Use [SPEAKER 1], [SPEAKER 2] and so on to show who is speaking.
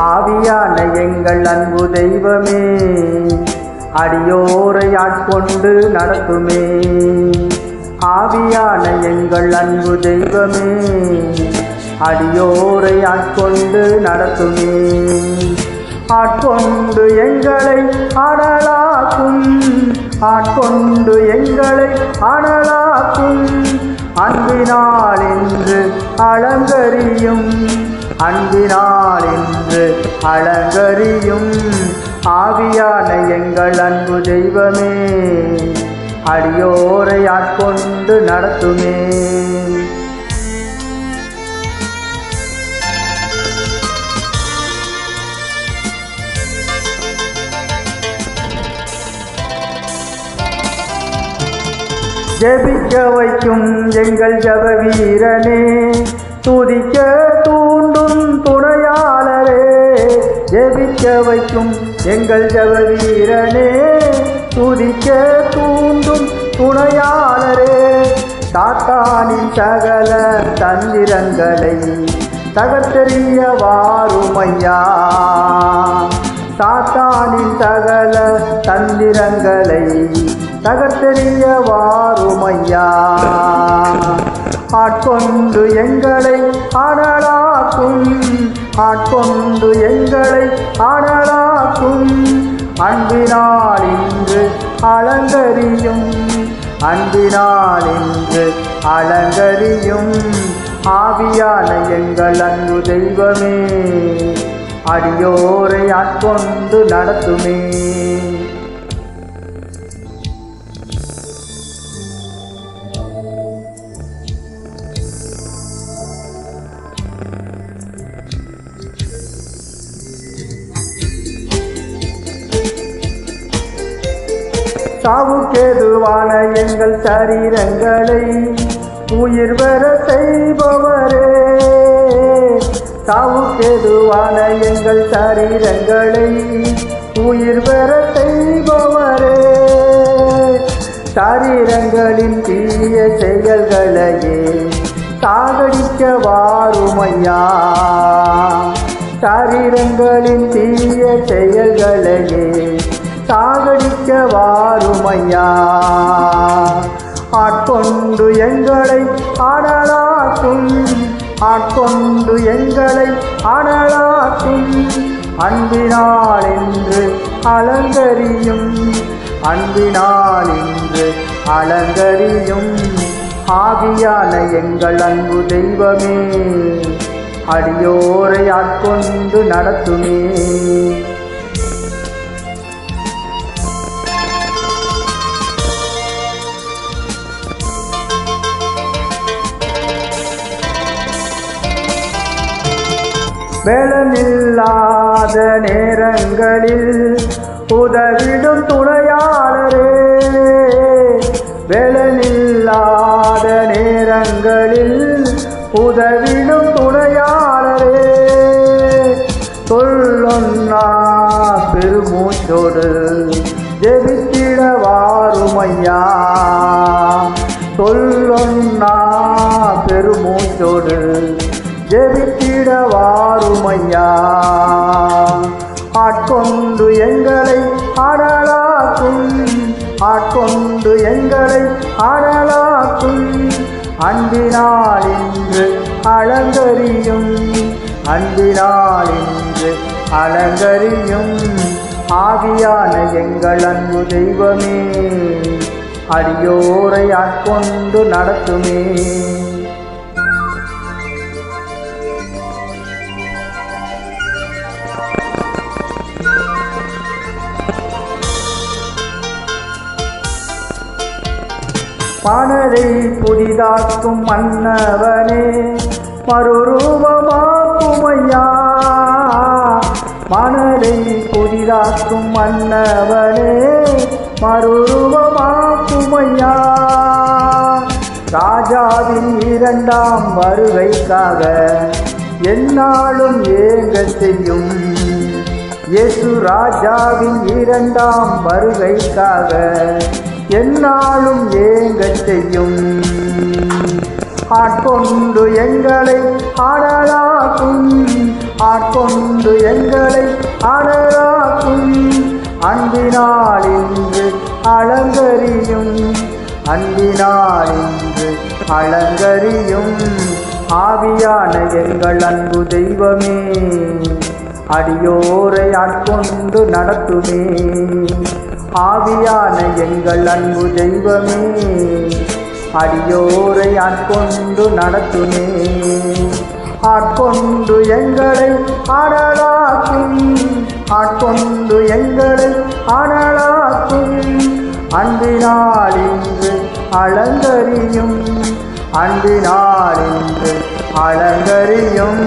[SPEAKER 1] ஆவியான எங்கள் அன்பு தெய்வமே அடியோரை ஆட்கொண்டு நடத்துமே. ஆவியான எங்கள் அன்பு தெய்வமே அடியோரை ஆட்கொண்டு நடத்துமே. ஆட்கொண்டு எங்களை அடலாக்கும் ஆட்கொண்டு எங்களை அடலாக்கும் அன்பினால் என்று அலங்கரியும் அன்பினால் இன்று அலங்கரியும் ஆவியான எங்கள் அன்பு தெய்வமே. அடியோரை ஆட்கொண்டு நடத்துமே. ஜெபிக்க வைக்கும் எங்கள் ஜப வீரனே துதிக்க தூண்டும் துணையாளரே ஜெபிக்க வைக்கும் எங்கள் ஜப வீரனே துதிக்க தூண்டும் துணையாளரே சாத்தானின் சகல தந்திரங்களை தகத்தெறிய வாருமையா சாத்தானின் சகல தந்திரங்களை தகர்த்தெறிய வாருமையா ஆட்கொண்டு எங்களை அனலாக்கும் ஆட்கொண்டு எங்களை அனலாக்கும் அன்பினால் இன்று அலங்கரியும் அன்பினால் இன்று அலங்கரியும். ஆவியான எங்கள் அன்பு தெய்வமே அடியோரை ஆட்கொண்டு நடத்துமே. சாவுக்கேதுவான எங்கள் சரீரங்களை உயிர் வர செய்பவரே. சாவுக்கேதுவான எங்கள் சரீரங்களை உயிர் வர செய்பவரே. சரீரங்களின் தீய செயல்களையே சாகடிக்க வாருமையா சரீரங்களின் தீய செயல்களையே சாகடிக்க வாருமையா ஆட்கொண்டு எங்களை அனலாக்கும் ஆட்கொண்டு எங்களை அனலாக்கும் அன்பினால் என்று அலங்கரியும் அன்பினால் என்று அலங்கரியும். ஆவியான எங்கள் அன்பு தெய்வமே அடியோரை ஆட்கொண்டு நடத்துமே. வேலனில்லாத நேரங்களில் உதவிடும் துணையாளரே. வேலனில்லாத நேரங்களில் உதவிடும் துணையாளரே. சொல்லொன்னா பெருமூச்சோடு ஜெபித்திட வாருமையா சொல்லொன்னா பெருமூச்சோடு ஜெபித்திட வாருமையா ஆட்கொண்டு எங்களை அனலாக்கும் ஆட்கொண்டு எங்களை அனலாக்கும் அன்பினால் இன்று அலங்கரியும் அன்பினால் இன்று அலங்கரியும். ஆவியான எங்கள் அன்பு தெய்வமே அடியோரை ஆட்கொண்டு நடத்துமே. மனதை புதிதாக்கும் மன்னவனே மறுரூபமாக்குமையா? மனதை புதிதாக்கும் மன்னவனே மறுரூபமாக்குமையா? ராஜாவின் இரண்டாம் வருகைக்காக என்னாலும் ஏங்க செய்யும் இயேசு ராஜாவின் இரண்டாம் வருகைக்காக என்னாலும் ஏங்க செய்யும். ஆட்கொண்டு எங்களை ஆடலாக்கும். ஆட்கொண்டு எங்களை ஆடலாக்கும். அன்பினால் இன்று அலங்கரியும். அன்பினால் இன்று அலங்கரியும். ஆவியான எங்கள் அன்பு தெய்வமே. அடியோரை ஆட்கொண்டு நடத்துமே. ஆவியான எங்கள் அன்பு தெய்வமே அடியோரை ஆட்கொண்டு நடத்துமே. ஆட்கொண்டு எங்களை ஆடலாக்கும் ஆட்கொண்டு எங்களை ஆடலாக்கும் அன்பினால் இன்று அலங்கரியும் அன்பினால் இன்று அலங்கரியும்.